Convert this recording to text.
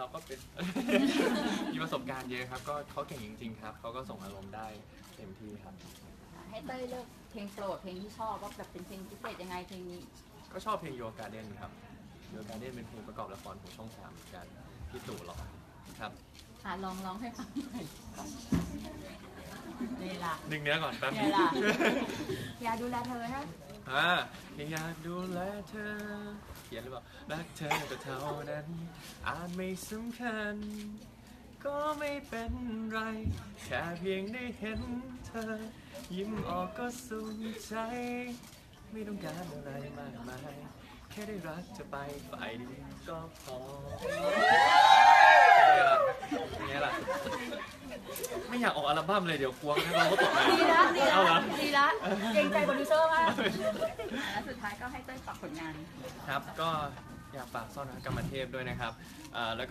เราก็เป็น มีประสบการณ์เยอะครับ ก็เขาเก่งจริง ๆ ครับเขาก็ส่งอารมณ์ได้เต็มที่ครับ ให้เต้ยเลือกเพลงโปรดเพลงที่ชอบว่าแบบเป็นเพลงพิเศษยังไงเพลงนี้ก็ชอบเพลงโยการ์เด้นครับโยการ์เด้นเป็นเพลงประกอบละครของช่องสามเหมือนกันพี่ตู่ร้องครับอะลองร้องให้ฟังหน่อยนี่ล่ะ ดึงเนื้อก่อนแป๊บไงล่ะ อย่าดูแลเธอนะ อ่ายังอยากดูแลเธอเขียนหรือเปล่ารักเธอก็เท่านั้น อาจไม่สำคัญ ก็ไม่เป็นไร แค่เพียงได้เห็นเธอ ยิ้มออกก็สุขใจ ไม่ต้องการอะไรมากมาย แค่ได้รักจะไปฝ่ายเดียวก็พอเป็นไงล่ะเป็นไงล่ะ ไม่อยากออกอัลบั้มเลยเดี๋ยวกลัวนักร้องก็ตกงาน เกรงใจโปรดิวเซอร์มากและสุดท้ายก็ให้เต้ยฝากผลงาน ครับ ก็อยากฝากซ่อนรักกรรมเทพด้วยนะครับอ่าแล้วก็